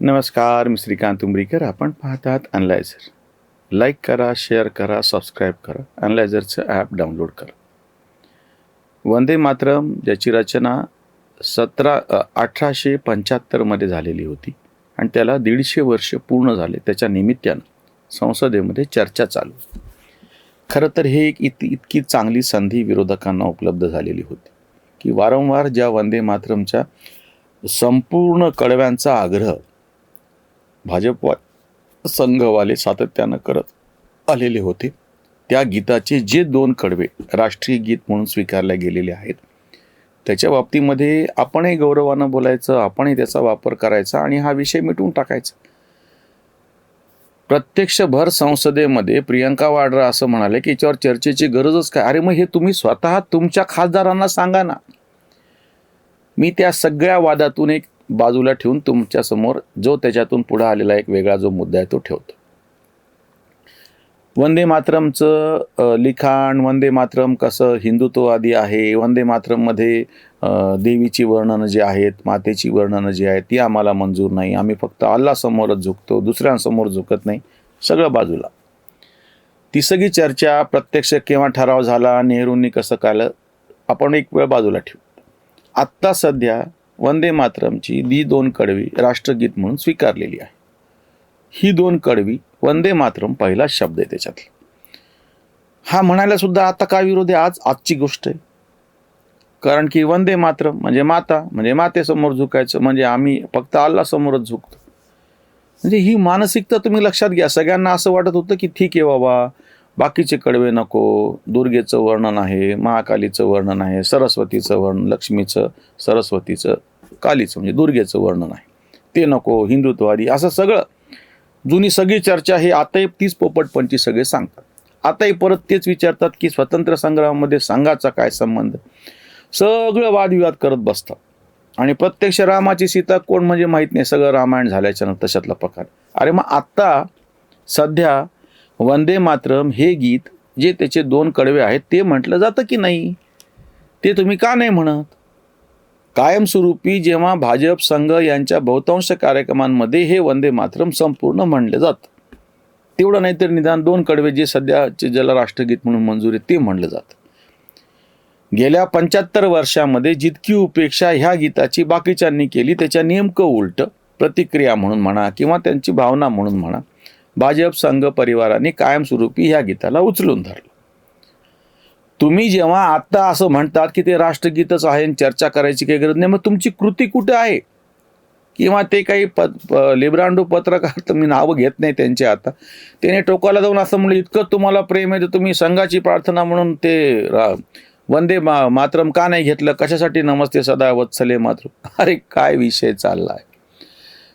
नमस्कार मी श्रीकांत उमरीकर. आपण पाहतात अनलायझर लाईक करा शेअर करा सबस्क्राईब करा. अनलायझरचं ॲप डाउनलोड करा. वंदे मातरम ज्याची रचना सतरा अठराशे पंच्याहत्तरमध्ये झालेली होती आणि त्याला दीडशे वर्ष पूर्ण झाले. त्याच्या निमित्तानं संसदेमध्ये चर्चा चालू. खरं तर हे एक इत इतकी चांगली संधी विरोधकांना उपलब्ध झालेली होती की वारंवार ज्या वंदे मातरमच्या संपूर्ण कडव्यांचा आग्रह भाजप संघवाले सातत्यानं करत आलेले होते. त्या गीताचे जे दोन कडवे राष्ट्रीय गीत म्हणून स्वीकारले गेलेले आहेत. त्याच्या बाबतीमध्ये आपणही गौरवानं बोलायचं आपणही त्याचा वापर करायचा आणि हा विषय मिटवून टाकायचा. प्रत्यक्ष भर संसदेमध्ये प्रियंका वाड्रा असं म्हणाले की याच्यावर चर्चेची गरजच काय? अरे मग हे तुम्ही स्वतः तुमच्या खासदारांना सांगा ना. मी त्या सगळ्या वादातून एक बाजूला ठेवून तुमच्यासमोर जो त्याच्यातून पुढे आलेला एक वेगळा जो मुद्दा आहे तो ठेवतो. वंदे मातरमचं लिखाण वंदे मातरम कसं हिंदुत्ववादी आहे वंदे मातरममध्ये देवीची वर्णनं जी आहेत मातेची वर्णनं जी आहेत ती आम्हाला मंजूर नाही. आम्ही फक्त अल्लासमोरच झुकतो दुसऱ्यांसमोर झुकत नाही सगळं बाजूला. ती सगळी चर्चा प्रत्यक्ष केव्हा ठराव झाला नेहरूंनी कसं कालं आपण एक वेळ बाजूला ठेवू. आत्ता सध्या वंदे मातरमची दी दोन कडवी राष्ट्रगीत म्हणून स्वीकारलेली आहे. ही दोन कडवी वंदे मातरम पहिला शब्द आहे त्याच्यातला हा म्हणायला सुद्धा आता काय विरोध आहे? आज आजची गोष्ट आहे. कारण की वंदे मातरम म्हणजे माता म्हणजे मातेसमोर झुकायचं म्हणजे आम्ही फक्त अल्ला समोरच झुकतो. म्हणजे ही मानसिकता तुम्ही लक्षात घ्या. सगळ्यांना असं वाटत होतं की ठीक आहे बाबा बाकीचे कडवे नको दुर्गेचं वर्णन आहे महाकालीचं वर्णन आहे सरस्वतीचं वर्णन लक्ष्मीचं सरस्वतीचं कालीचं म्हणजे दुर्गेचं वर्णन आहे. ते नको हिंदुत्ववादी असं सगळं. जुनी सगळी चर्चा हे आताही तीच पोपटपंची सगळे सांगतात. आताही परत तेच विचारतात की स्वातंत्र्य संग्रामामध्ये संघाचा काय संबंध? सगळं वादविवाद करत बसतात. आणि प्रत्यक्ष रामाची सीता कोण म्हणजे माहीत नाही सगळं रामायण झाल्याच्या तशातला प्रकार अरे मग आत्ता सध्या वंदे मातरम हे गीत जे त्याचे दोन कडवे आहेत ते म्हटलं जातं की नाही? ते तुम्ही का नाही म्हणत? कायमस्वरूपी जेव्हा भाजप संघ यांच्या बहुतांश कार्यक्रमांमध्ये हे वंदे मातरम संपूर्ण म्हणलं जातं. तेवढं नाही तर निदान दोन कडवे जे सध्याचे ज्याला राष्ट्रगीत म्हणून मंजूर आहे ते म्हणलं जातं. गेल्या पंच्याहत्तर वर्षामध्ये जितकी उपेक्षा ह्या गीताची बाकीच्यांनी केली त्याच्या नेमकं उलट प्रतिक्रिया म्हणून म्हणा किंवा त्यांची भावना म्हणून म्हणा भाजप संघ परिवाराने कायमस्वरूपी ह्या गीताला उचलून धरलं. तुम्ही जेव्हा आत्ता असं म्हणतात की ते राष्ट्रगीतच आहे आणि चर्चा करायची काही गरज नाही मग तुमची कृती कुठे आहे? किंवा ते काही प लिब्रांडो पत्रकार तर मी नावं घेत नाही त्यांचे आता. त्याने टोकाला जाऊन असं म्हणलं इतकं तुम्हाला प्रेम आहे तर तुम्ही संघाची प्रार्थना म्हणून ते रा वंदे मा मातरम का नाही घेतलं? कशासाठी नमस्ते सदा वत्सले मातृ अरे काय विषय चालला आहे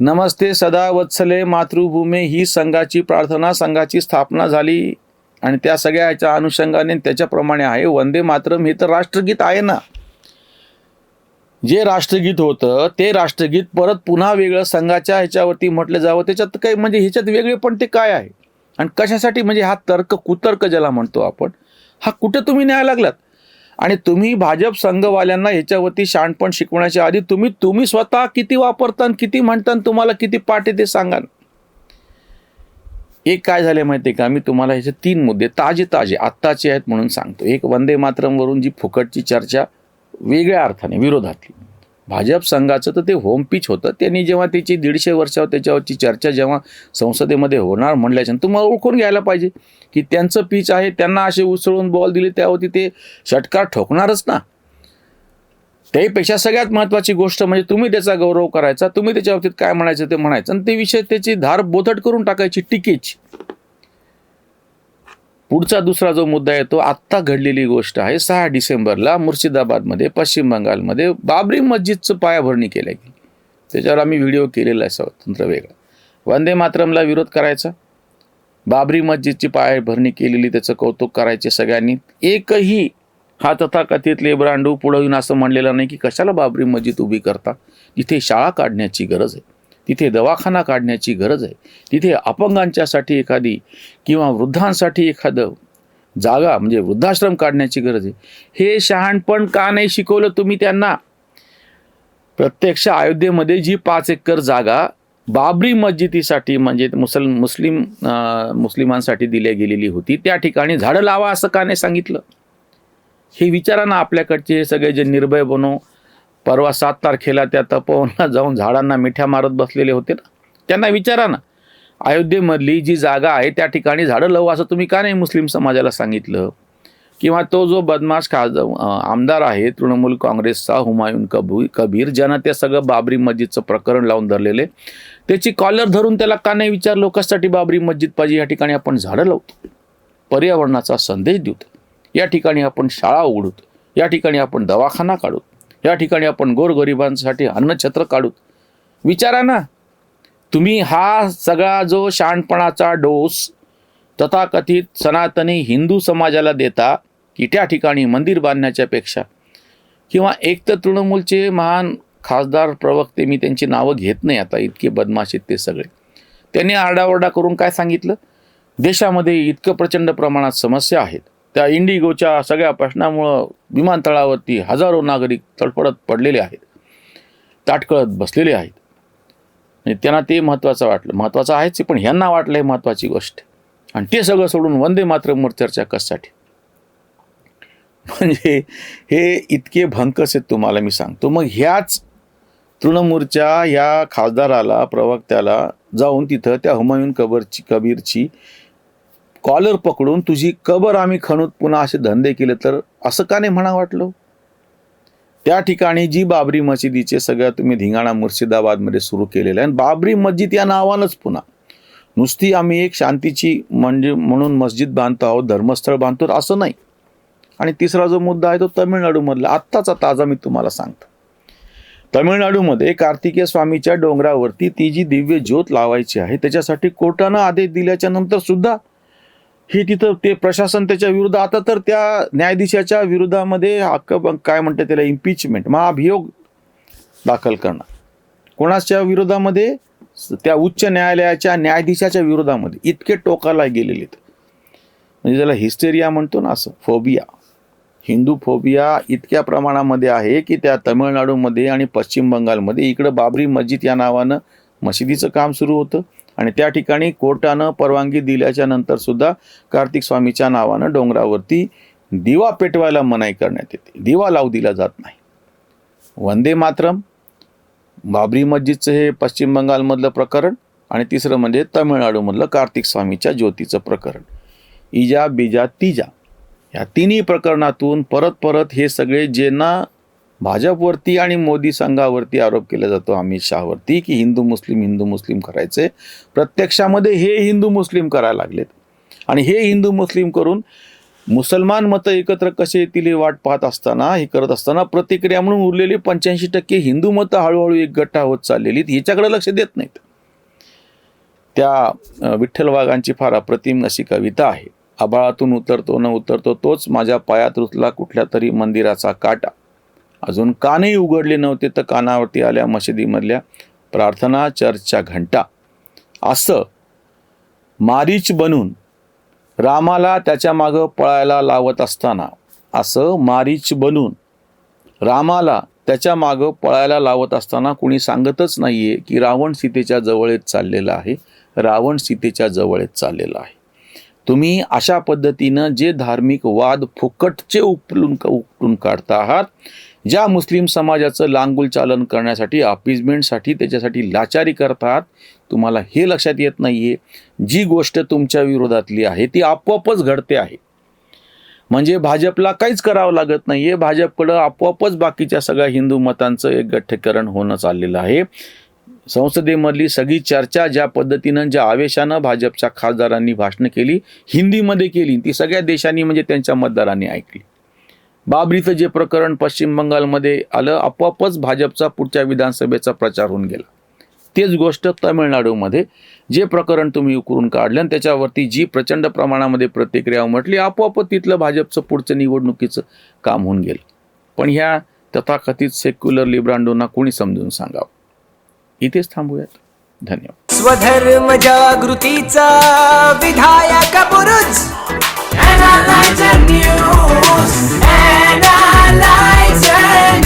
नमस्ते सदा वत्सले मातृभूमी. ही संघाची प्रार्थना संघाची स्थापना झाली. आणि त्या सगळ्या ह्याच्या अनुषंगाने त्याच्याप्रमाणे आहे. वंदे मातरम हे तर राष्ट्रगीत आहे ना. जे राष्ट्रगीत होतं ते राष्ट्रगीत परत पुन्हा वेगळं संघाच्या ह्याच्यावरती म्हटलं जावं. त्याच्यात काही म्हणजे ह्याच्यात वेगळे पण ते काय आहे? आणि कशासाठी? म्हणजे हा तर्क कुतर्क ज्याला म्हणतो आपण हा कुठे तुम्ही न्याय लागलात? आणि तुम्ही भाजप संघवाल्यांना ह्याच्यावरती शहाणपण शिकवण्याच्या आधी तुम्ही तुम्ही स्वतः किती वापरता आणि किती म्हणता आणि तुम्हाला किती पाठ ते सांगा एक काय झाले माहिती आहे का? मी तुम्हाला ह्याचे तीन मुद्दे ताजे ताजे आत्ताचे आहेत म्हणून सांगतो. एक वंदे मातरमवरून जी फुकटची चर्चा वेगळ्या अर्थाने विरोधातली. भाजप संघाचं तर ते होम पिच होतं. त्यांनी जेव्हा त्याची दीडशे वर्षावर त्याच्यावरची चर्चा जेव्हा संसदेमध्ये होणार म्हणल्याच्या तुम्हाला ओळखून घ्यायला पाहिजे की त्यांचं पिच आहे त्यांना असे उसळून बॉल दिले त्यावरती ते षटकार ठोकणारच ना. त्यापेक्षा सगळ्यात महत्त्वाची गोष्ट म्हणजे तुम्ही त्याचा गौरव करायचा तुम्ही त्याच्या बाबतीत काय म्हणायचं ते म्हणायचं आणि ते विषय त्याची धार बोथट करून टाकायची टिकेची. पुढचा दुसरा जो मुद्दा आहे तो आत्ता घडलेली गोष्ट आहे सहा डिसेंबरला मुर्शिदाबादमध्ये पश्चिम बंगालमध्ये बाबरी मस्जिदचं पायाभरणी केल्या. गेली त्याच्यावर आम्ही व्हिडिओ केलेला आहे स्वतंत्र वेगळा. वंदे मातरमला विरोध करायचा. बाबरी मस्जिदची पायाभरणी केलेली त्याचं कौतुक करायचे सगळ्यांनी. एकही हा तथाकथित लेबरांडू पुढं येऊन असं म्हणलेलं नाही की कशाला बाबरी मस्जिद उभी करता? इथे शाळा काढण्याची गरज आहे. तिथे दवाखाना काढण्याची गरज आहे. तिथे अपंगांच्यासाठी एखादी किंवा वृद्धांसाठी एखादं जागा म्हणजे वृद्धाश्रम काढण्याची गरज आहे. हे शहाणपण का नाही शिकवलं तुम्ही त्यांना? प्रत्यक्ष अयोध्येमध्ये जी पाच एकर जागा बाबरी मस्जिदीसाठी म्हणजे मुसल मुस्लिम मुस्लिमांसाठी दिल्या गेलेली होती त्या ठिकाणी झाडं लावा असं का नाही सांगितलं? हे विचारा ना आपल्याकडचे हे सगळे जे निर्भय बनव परवा सात तारखेला त्या तपोवनला जाऊन झाडांना मिठ्या मारत बसलेले होते ना. त्यांना विचारा ना. अयोध्येमधली जी जागा आहे त्या ठिकाणी झाडं लावू असं तुम्ही का नाही मुस्लिम समाजाला सांगितलं? किंवा तो जो बदमाश खासदार आमदार आहे तृणमूल काँग्रेसचा हुमायून कबू कबीर ज्यानं ते सगळं बाबरी मस्जिदचं प्रकरण लावून धरलेले त्याची कॉलर धरून त्याला का नाही विचारलो कशासाठी बाबरी मस्जिद पाहिजे? या ठिकाणी आपण झाडं लावतो. पर्यावरणाचा संदेश देतो. या ठिकाणी आपण शाळा उघडूत. या ठिकाणी आपण दवाखाना काढूत. या ठिकाणी आपण गोरगरिबांसाठी अन्नछत्र काढूत विचारा ना तुम्ही हा सगळा जो शहाणपणाचा डोस तथाकथित सनातनी हिंदू समाजाला देता की त्या ठिकाणी मंदिर बांधण्याच्या पेक्षा किंवा एक तर तृणमूलचे महान खासदार प्रवक्ते मी त्यांची नावं घेत नाही आता इतके बदमाश आहेत ते सगळे. त्यांनी आरडाओरडा करून काय सांगितलं? देशामध्ये इतकं प्रचंड प्रमाणात समस्या आहेत. त्या इंडिगोच्या सगळ्या प्रश्नामुळं विमानतळावरती हजारो नागरिक तडफडत पडलेले आहेत. ताटकळत बसलेले आहेत. आणि त्यांना ते महत्त्वाचं वाटलं. महत्त्वाचं आहेच पण ह्यांना वाटलं हे महत्त्वाची गोष्ट. आणि ते सगळं सोडून वंदे मात्र चर्चा कशासाठी? म्हणजे हे इतके भंकस आहेत तुम्हाला मी सांगतो. मग ह्याच तृणमूलच्या ह्या खासदाराला प्रवक्त्याला जाऊन तिथं त्या हुमायून कबरची कबीरची कॉलर पकडून तुझी कबर आम्ही खणूत पुन्हा असे धंदे केले तर असं का नाही म्हणा वाटलं? त्या ठिकाणी जी बाबरी मशिदीचे सगळ्या तुम्ही धिंगाणा मुर्शिदाबादमध्ये सुरू केलेलं आहे. आणि बाबरी मस्जिद या नावानंच पुन्हा. नुसती आम्ही एक शांतीची म्हणजे म्हणून मस्जिद बांधतो आहोत धर्मस्थळ बांधतो असं नाही. आणि तिसरा जो मुद्दा आहे तो तमिळनाडूमधला. आत्ताचा ताजा मी तुम्हाला सांगतो. तमिळनाडूमध्ये कार्तिकेय स्वामीच्या डोंगरावरती ती जी दिव्य ज्योत लावायची आहे त्याच्यासाठी कोर्टानं आदेश दिल्याच्या नंतर सुद्धा हे तिथं ते प्रशासन त्याच्या विरुद्ध आता तर त्या न्यायाधीशाच्या विरोधामध्ये हक्क काय म्हणतात त्याला इम्पिचमेंट महाभियोग दाखल करणार. कोणाच्या विरोधामध्ये? त्या उच्च न्यायालयाच्या न्यायाधीशाच्या विरोधामध्ये. इतके टोकाला गेलेले आहेत. म्हणजे त्याला हिस्टेरिया म्हणतो ना असं फोबिया हिंदू फोबिया इतक्या प्रमाणामध्ये आहे की त्या तमिळनाडूमध्ये आणि पश्चिम बंगालमध्ये. इकडं बाबरी मस्जिद या नावानं मशिदीचं काम सुरू होतं आणि त्या ठिकाणी कोर्टानं परवानगी दिल्याच्या नंतर सुद्धा कार्तिक स्वामीच्या नावानं डोंगरावरती दिवा पेटवायला मनाई करण्यात येते. दिवा लावू दिला जात नाही. वंदे मातरम बाबरी मस्जिदचं हे पश्चिम बंगालमधलं प्रकरण आणि तिसरं म्हणजे तमिळनाडूमधलं कार्तिक स्वामीच्या ज्योतीचं प्रकरण. इजा बिजा तिजा या तिन्ही प्रकरणातून परत परत हे सगळे ज्यांना भाजपवरती आणि मोदी संघावरती आरोप केला जातो अमित शहावरती की हिंदू मुस्लिम हिंदू मुस्लिम करायचे. प्रत्यक्षामध्ये हे हिंदू मुस्लिम करायला लागलेत. आणि हे हिंदू मुस्लिम करून मुसलमान मतं एकत्र कसे येतील वाट पाहत असताना हे करत असताना प्रतिक्रिया म्हणून उरलेली पंच्याऐंशी टक्के हिंदू मतं हळूहळू एक गट्टा होत चाललेली ह्याच्याकडे लक्ष देत नाहीत. त्या विठ्ठल वाघांची फार अप्रतिम अशी कविता आहे. आभाळातून उतरतो न उतरतो तोच माझ्या पायात रुतला कुठल्या तरी मंदिराचा काटा. अजून कानही उघडले नव्हते तर कानावरती आल्या मशिदीमधल्या प्रार्थना चर्चच्या घंटा. असं मारीच बनून रामाला त्याच्या मागं पळायला लावत असताना असं मारीच बनून रामाला त्याच्या मागं पळायला लावत असताना कुणी सांगतच नाही आहे की रावण सीतेच्या जवळच चाललेला आहे. रावण सीतेच्या जवळच चाललेला आहे. तुम्ही अशा पद्धतीनं जे धार्मिक वाद फुकटचे उपलून उपटून काढता आहात ज्या मुस्लिम समाजाचं लांगुल चालन करण्यासाठी अपिजमेंटसाठी त्याच्यासाठी लाचारी करतात तुम्हाला हे लक्षात येत नाही आहे जी गोष्ट तुमच्या विरोधातली आहे ती आपोआपच घडते आहे. म्हणजे भाजपला काहीच करावं लागत नाही आहे भाजपकडं आपोआपच बाकीच्या सगळ्या हिंदू मतांचं एक गठ्ठीकरण होणं चाललेलं आहे. संसदेमधली सगळी चर्चा ज्या पद्धतीनं ज्या आवेशानं भाजपच्या खासदारांनी भाषणं केली हिंदीमध्ये केली ती सगळ्या देशांनी म्हणजे त्यांच्या मतदारांनी ऐकली. बाबरीचं जे प्रकरण पश्चिम बंगालमध्ये आलं आपोआपच भाजपचा पुढच्या विधानसभेचा प्रचार होऊन गेला. तेच गोष्ट तमिळनाडूमध्ये जे प्रकरण तुम्ही उकरून काढलं आणि त्याच्यावरती जी प्रचंड प्रमाणामध्ये प्रतिक्रिया उमटली आपोआप तिथलं भाजपचं पुढचं निवडणुकीचं काम होऊन गेलं. पण ह्या तथाकथित सेक्युलर लिब्रांडोना कोणी समजून सांगावं? इथेच थांबूयात. धन्यवाद. स्वधर्म जागृतीचा विधायक पुरुष and